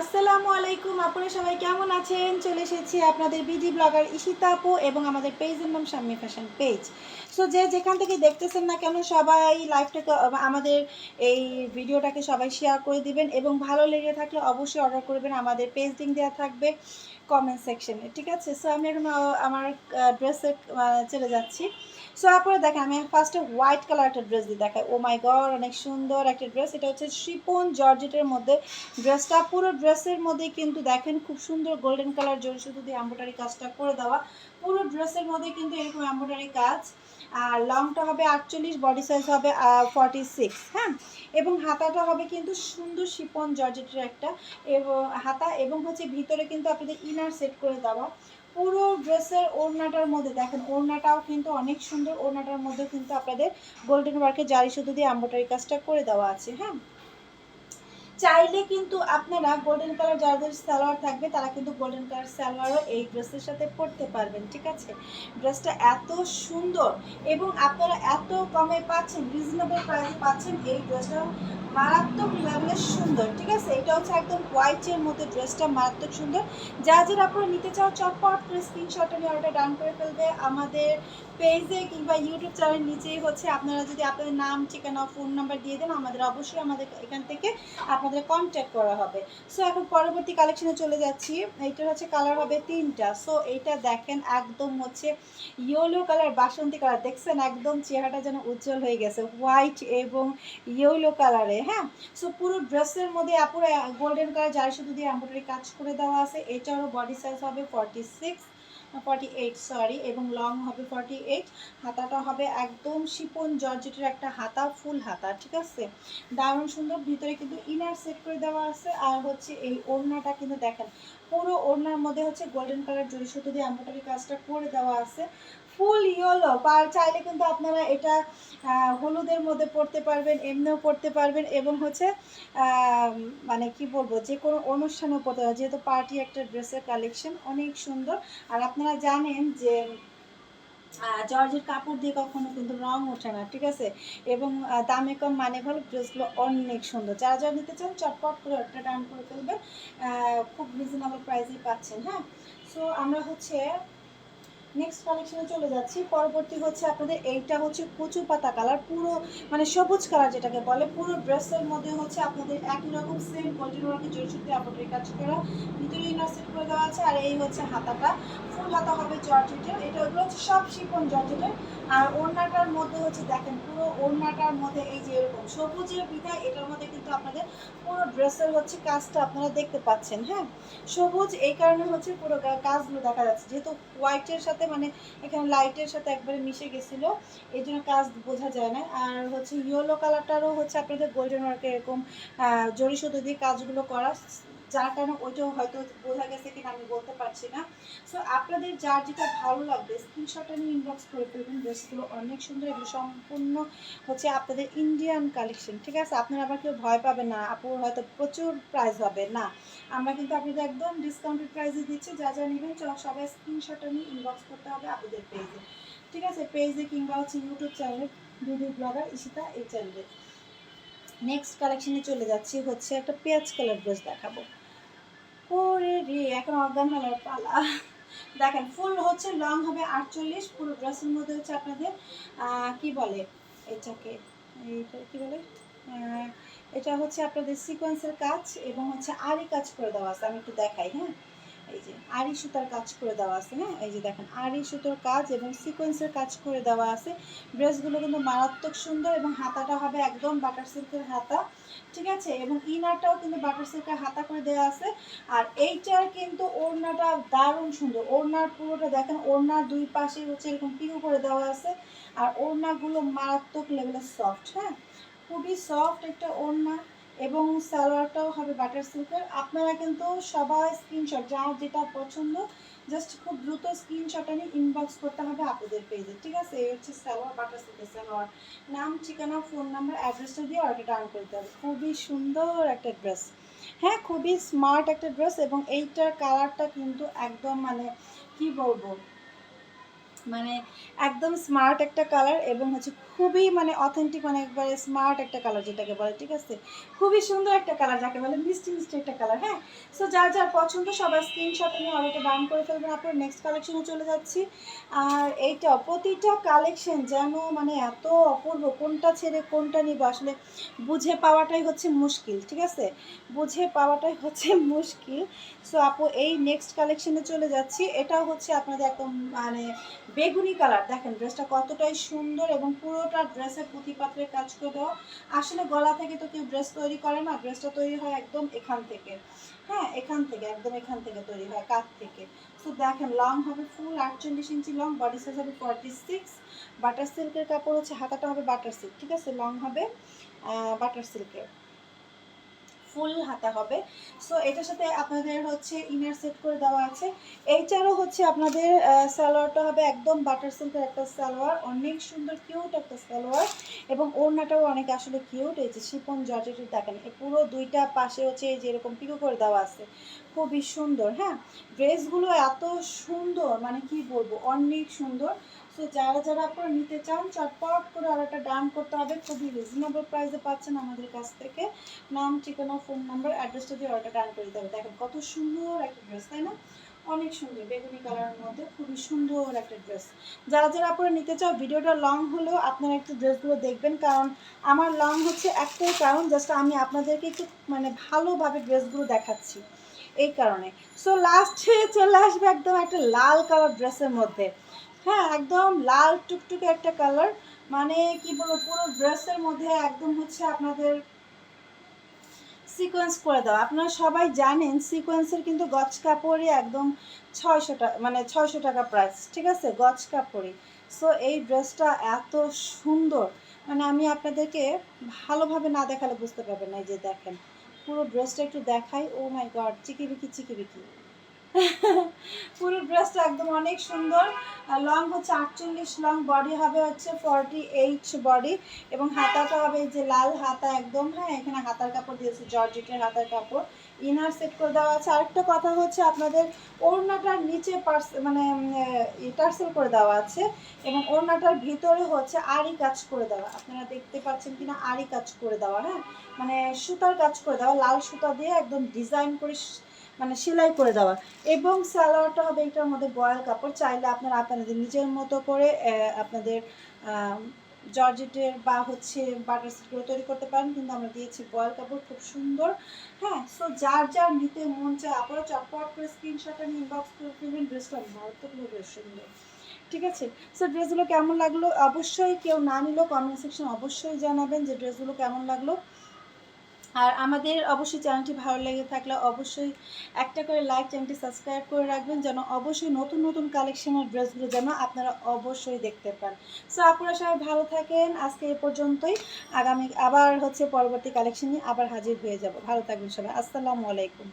আসসালামু আলাইকুম, আপনারা সবাই কেমন আছেন? চলে এসেছি আপনাদের বিডি ব্লগার ইশিতা আপু এবং আমাদের পেজের নাম শাম্মী ফ্যাশন পেজ সো যে যেখান থেকে দেখতেছেন না কেন, সবাই লাইভটাকে আমাদের এই ভিডিওটাকে সবাই শেয়ার করে দিবেন এবং ভালো লেগে থাকলে অবশ্যই অর্ডার করবেন। আমাদের পেজ লিঙ্ক দেওয়া থাকবে কমেন্ট সেকশনে ঠিক আছে? সো আমি এখন আমার ড্রেসে চলে যাচ্ছি। সো আপনারা দেখেন, আমি ফার্স্টে হোয়াইট কালার একটা ড্রেস দিয়ে দেখাই। ও মাই গড অনেক সুন্দর একটা ড্রেস এটা হচ্ছে শিপন জর্জেটের মধ্যে ড্রেসটা পুরো ড্রেসের মধ্যে কিন্তু দেখেন খুব সুন্দর গোল্ডেন কালার জড়ি শুধু দিয়ে এম্ব্রয়ডারি কাজটা করে দেওয়া। পুরো ড্রেসের মধ্যে কিন্তু এরকম এম্ব্রয়ডারি কাজ। আর লংটা হবে আটচল্লিশ বডি সাইজ হবে ফর্টি সিক্স হ্যাঁ? এবং হাতাটা হবে কিন্তু সুন্দর শিপন জর্জেটের একটা। এবং হাতা এবং হচ্ছে ভিতরে কিন্তু আপনাদের ইনার সেট করে দেওয়া। পুরো ড্রেসের ওড়নাটার মধ্যে দেখেন, ওড়নাটাও কিন্তু অনেক সুন্দর। ওড়নাটার মধ্যে কিন্তু আপনাদের গোল্ডেন ওয়ার্কের জারি সুতো দিয়ে এম্ব্রয়ডারি কাজটা করে দেওয়া আছে হ্যাঁ? চাইলে কিন্তু আপনারা গোল্ডেন কালার যাদের সালোয়ার থাকবে, তারা কিন্তু গোল্ডেন কালার সালোয়ারও এই ড্রেসের সাথে পরতে পারবেন, ঠিক আছে? ড্রেসটা এত সুন্দর এবং আপনারা এত কমে পাচ্ছেন রিজনেবল প্রাইসে পাচ্ছেন, এই ড্রেসটা মারাত্মক লেভেলের সুন্দর, ঠিক আছে? এটা হচ্ছে একদম হোয়াইটের মধ্যে ড্রেসটা মারাত্মক সুন্দর। যা যারা আপনারা নিতে চাও চটপট করে স্ক্রিনশটটা নিয়ে অর্ডার ডান করে ফেলবে। আমাদের পেজে কিংবা ইউটিউব চ্যানেল নিচেই হচ্ছে আপনারা যদি আপনাদের নাম, ঠিকানা ফোন নাম্বার দিয়ে দেন, আমাদের অবশ্যই আমাদের এখান থেকে আপনাদের কন্ট্যাক্ট করা হবে। সো এখন পরবর্তী কালেকশনে চলে যাচ্ছি। এইটার হচ্ছে কালার হবে তিনটা। সো এইটা দেখেন একদম হচ্ছে ইয়েলো কালার বাসন্তী কালার দেখছেন একদম চেহারাটা যেন উজ্জ্বল হয়ে গেছে হোয়াইট এবং ইয়েলো কালারে হ্যাঁ? সো পুরো ড্রেসের মধ্যে পুরো গোল্ডেন কালার যার শুধু দিয়ে এম্ব্রয়ডারি কাজ করে দেওয়া আছে, এটারও বডি সাইজ হবে forty six forty eight sorry এবং লং হবে ফর্টি এইট হাতাটা হবে একদম শিপন জর্জেটের একটা হাতা, ফুল হাতা, ঠিক আছে? দারুণ সুন্দর, ভিতরে কিন্তু ইনার সেট করে দেওয়া আছে। আর হচ্ছে এই ওড়নাটা কিন্তু দেখেন পুরো ওড়নার মধ্যে হচ্ছে গোল্ডেন কালার জড়ি সুতো দিয়ে এম্ব্রয়ডারি কাজটা করে দেওয়া আছে। ফুল ইয়েলো পার চাইলে কিন্তু আপনারা এটা হলুদের মধ্যে পড়তে পারবেন, এমনিও পড়তে পারবেন এবং হচ্ছে মানে কি বলব, যে কোনো অনুষ্ঠানেও পড়তে পারবেন। যেহেতু পার্টি একটা ড্রেসের কালেকশন অনেক সুন্দর। আর আপনারা জানেন যে জর্জের কাপড় দিয়ে কখনো কিন্তু রং ওঠে না, ঠিক আছে? এবং দামে কম মানে ভালো ড্রেসগুলো অনেক সুন্দর। যারা যারা নিতে চান, চটপট করে একটা ডান করে ফেলবেন। খুব রিজনেবল প্রাইসেই পাচ্ছেন হ্যাঁ? সো আমরা হচ্ছে নেক্সট কালেকশনে চলে যাচ্ছি। পরবর্তী হচ্ছে আপনাদের এইটা হচ্ছে কচু পাতা কালার। পুরো মানে সবুজ কালার যেটাকে বলে, পুরো ড্রেসের মধ্যে হচ্ছে আপনাদের একই রকম সেম জড়ি সুতি আপনাদের কাজ করা। ভিতরে ইনার সেট করে দেওয়া আছে আর এই হচ্ছে হাতাটা। ফুল হাতা হবে জর্জেটের এটা ওগুলো হচ্ছে সব শিপন জর্জেটের আর ওড়নাটার মধ্যে হচ্ছে দেখেন, পুরো ওড়নাটার মধ্যে এই যে এরকম সবুজের বিধায় এটার মধ্যে কিন্তু আপনাদের পুরো ড্রেসের হচ্ছে কাজটা আপনারা দেখতে পাচ্ছেন হ্যাঁ? সবুজ এই কারণে হচ্ছে পুরো কাজগুলো দেখা যাচ্ছে। যেহেতু হোয়াইটের সাথে মানে এখানে লাইটের সাথে একবারে মিশে গেছিল। এই জন্য কাজ বোঝা যায় না। আর হচ্ছে ইয়েলো কালারটারও হচ্ছে আপনাদের গোল্ডেন ওয়ার্কে এরকম জড়ি সুতো দিয়ে কাজগুলো করা যার কারণে ওইটাও হয়তো বোঝা গেছে কিনা আমি বলতে পারছি না। সো আপনাদের যার যেটা ভালো লাগবে স্ক্রিনশটটা নিয়ে ইনবক্স করে ফেলবেন। ড্রেসগুলো অনেক সুন্দর এগুলো সম্পূর্ণ হচ্ছে আপনাদের ইন্ডিয়ান কালেকশন ঠিক আছে? আপনারা আবার কেউ ভয় পাবেন না আপুর হয়তো প্রচুর প্রাইস হবে, না? আমরা কিন্তু আপনাদের একদম ডিসকাউন্টেড প্রাইসে দিচ্ছি, যা যা নেবেন, চলো সবাই স্ক্রিনশটটা নিয়ে ইনবক্স করতে হবে আপনাদের পেজে ঠিক আছে? পেজে কিংবা হচ্ছে ইউটিউব চ্যানেলে ভিডিও ব্লগার ইশিতা এই চ্যানেলে নেক্সট কালেকশনে চলে যাচ্ছি, হচ্ছে একটা পেঁয়াজ কালার ড্রেস দেখাবো। ওরে রে, এখন অজ্ঞান হলার পালা। দেখেন ফুল হচ্ছে লং হবে আটচল্লিশ, পুরো ড্রেসের মধ্যে হচ্ছে আপনাদের কি বলে এটাকে? এইটা কি বলে? এটা হচ্ছে আপনাদের সিকোয়েন্সের কাজ এবং হচ্ছে আরই কাজ করে দেওয়া আছে, আমি একটু দেখাই হ্যাঁ? এই যে আরি সুতার কাজ করে দেওয়া আছে হ্যাঁ? এই যে দেখেন আরি সুতোর কাজ এবং সিকোয়েন্সের কাজ করে দেওয়া আছে। ড্রেসগুলো কিন্তু মারাত্মক সুন্দর এবং হাতাটা হবে একদম বাটার সিল্কের হাতা, ঠিক আছে? এবং ইনারটাও কিন্তু বাটার সিল্কের হাতা করে দেওয়া আছে। আর এইটার কিন্তু ওড়নাটা দারুণ সুন্দর। ওড়নার পুরোটা দেখেন, ওড়নার দুই পাশে হচ্ছে এরকম পিকু করে দেওয়া আছে। আর ওড়নাগুলো মারাত্মক লেভেলের সফট হ্যাঁ? খুবই সফট একটা ওড়না। এবং সালোয়ারটাও হবে বাটার সিল্কের। আপনারা কিন্তু সবাই স্ক্রিনশট যার যেটা পছন্দ জাস্ট খুব দ্রুত স্ক্রিনশট নিয়ে ইনবক্স করতে হবে আপনাদের পেজে ঠিক আছে? এই হচ্ছে সালোয়ার, বাটার সিল্কের সালোয়ার। নাম, ঠিকানা ফোন নাম্বার অ্যাড্রেসটা দিয়ে অর্ডার ডান করতে হবে। খুবই সুন্দর একটা ড্রেস হ্যাঁ খুবই স্মার্ট একটা ড্রেস এবং এইটার কালারটা কিন্তু একদম মানে কি বলব? মানে একদম স্মার্ট একটা কালার এবং হচ্ছে খুবই মানে অথেন্টিক মানে একবারে স্মার্ট একটা কালার যেটাকে বলে, ঠিক আছে? খুবই সুন্দর একটা কালার যাকে বলে মিষ্টি মিষ্টি একটা কালার হ্যাঁ? সো যার যার পছন্দ সবার স্ক্রিনশট নিয়ে অর্ডারটা ডাউন করে ফেলবেন। আপনার নেক্সট কালেকশনে চলে যাচ্ছি। আর এইটা প্রতিটা কালেকশন যেন মানে এত অপূর্ব, কোনটা ছেড়ে কোনটা নিব, আসলে বুঝে পাওয়াটাই হচ্ছে মুশকিল, ঠিক আছে? বুঝে পাওয়াটাই হচ্ছে মুশকিল। সো আপু, এই নেক্সট কালেকশনে চলে যাচ্ছি। এটাও হচ্ছে আপনাদের একদম মানে বেগুনি কালার। দেখেন ড্রেসটা কতটাই সুন্দর এবং পুরোটা ড্রেসের পুঁথিপাত্রের কাজ করে দেওয়া। আসলে গলা থেকে তো কেউ ড্রেস তৈরি করে না ড্রেসটা তৈরি হয় একদম এখান থেকে। হ্যাঁ এখান থেকে, একদম এখান থেকে তৈরি হয় কাঠ থেকে। সো দেখেন লং হবে ফুল আটচল্লিশ ইঞ্চি লং বডি সাইজ হবে ফর্টি সিক্স বাটার সিল্কের কাপড় হচ্ছে, হাতাটা হবে বাটার সিল্ক ঠিক আছে? লং হবে বাটার সিল্কের ফুল হাতা হবে। সো এটার সাথে আপনাদের হচ্ছে ইনার সেট করে দেওয়া আছে। এইটারও হচ্ছে আপনাদের সালোয়ারটা হবে একদম বাটার সিল্কের একটা সালোয়ার। অনেক সুন্দর কিউট একটা সালোয়ার। এবং ওড়নাটাও অনেক আসলে কিউট এই যে শিপন জর্জেটের দেখেন পুরো দুইটা পাশে হচ্ছে এই যে এরকম পিকো করে দেওয়া আছে। খুবই সুন্দর হ্যাঁ? ড্রেসগুলো এত সুন্দর মানে কি বলব, অনেক সুন্দর। সো যারা যারা আপনারা নিতে চান, চটপট করে অর্ডারটা ডান করতে হবে। খুবই রিজনেবল প্রাইসে পাচ্ছেন আমাদের কাছ থেকে। নাম, ঠিকানা ফোন নাম্বার অ্যাড্রেসটা দিয়ে অর্ডার ডান করে দিতে হবে। দেখেন কত সুন্দর একটা ড্রেস তাই না? অনেক সুন্দর, বেগুনি কালারের মধ্যে খুবই সুন্দর একটা ড্রেস যারা যারা আপনারা নিতে চাও, ভিডিওটা লং হলেও আপনারা একটু ড্রেসগুলো দেখবেন, কারণ আমার লং হচ্ছে একটাই কারণ জাস্ট আমি আপনাদেরকে একটু মানে ভালোভাবে ড্রেসগুলো দেখাচ্ছি। এই কারণে। সো লাস্টে চলে আসবে একদম একটা লাল কালার ড্রেসের মধ্যে। হ্যাঁ একদম লাল টুকটুকে একটা কালার মানে কি বলব, পুরো ড্রেসের মধ্যে একদম হচ্ছে আপনাদের সিকোয়েন্স করে দেওয়া। আপনারা সবাই জানেন সিকোয়েন্সের কিন্তু গজ কাপড়ই একদম ছয়শো টাকা মানে ছয়শো টাকা প্রাইস ঠিক আছে? গজ কাপড়ই। সো এই ড্রেসটা এত সুন্দর। মানে আমি আপনাদেরকে ভালোভাবে না দেখালে বুঝতে পারবেন না, এই যে দেখেন। পুরো ড্রেসটা একটু দেখাই ও মাই গড চিকিবিকি চিকিবিকি। পুরো ড্রেসটা একদম অনেক সুন্দর। লং হচ্ছে আটচল্লিশ লং বডি হবে হচ্ছে ফর্টি এইট বডি এবং হাতাটা হবে যে লাল হাতা একদম হ্যাঁ এখানে হাতার কাপড় দিয়েছে, জর্জেটের হাতার কাপড়। ইনার সেট করে দেওয়া আছে। আরেকটা কথা হচ্ছে আপনাদের ওড়নাটার নিচে পার্স মানে টার্সেল করে দেওয়া আছে এবং ওড়নাটার ভিতরে হচ্ছে আড়ি কাজ করে দেওয়া। আপনারা দেখতে পাচ্ছেন কিনা? আড়ি কাজ করে দেওয়া হ্যাঁ? মানে সুতার কাজ করে দেওয়া, লাল সুতা দিয়ে একদম ডিজাইন করে মানে সেলাই করে দেওয়া। এবং সালোয়ারটা হবে এটার মধ্যে বয়াল কাপড়। চাইলে আপনারা, আপনাদের নিজের মতো করে আপনাদের জর্জেটের বা হচ্ছে বাটার সিটগুলো তৈরি করতে পারেন। কিন্তু আমরা দিয়েছি বয়াল কাপড়, খুব সুন্দর। হ্যাঁ সো যার যার নিতে মন চায়, আপনারা চটপট করে স্ক্রিনশটটা নিয়ে ইনবক্স করে ফেলবেন। ড্রেসটা মারাত্মক বেশ সুন্দর ঠিক আছে? সো ড্রেসগুলো কেমন লাগল? অবশ্যই কেউ না নিলেও কমেন্ট সেকশন অবশ্যই জানাবেন যে ড্রেসগুলো কেমন লাগল। আর আমাদের অবশ্যই চ্যানেলটি ভালো লেগে থাকলে অবশ্যই একটা করে লাইক চ্যানেলটি সাবস্ক্রাইব করে রাখবেন যেন অবশ্যই নতুন নতুন কালেকশনের ড্রেসগুলো যেন আপনারা অবশ্যই দেখতে পান। সো আপনারা সবাই ভালো থাকেন। আজকে এ পর্যন্তই। আগামী, আবার হচ্ছে পরবর্তী কালেকশন নিয়ে আবার হাজির হয়ে যাব। ভালো থাকবেন সবাই। আসসালামু আলাইকুম।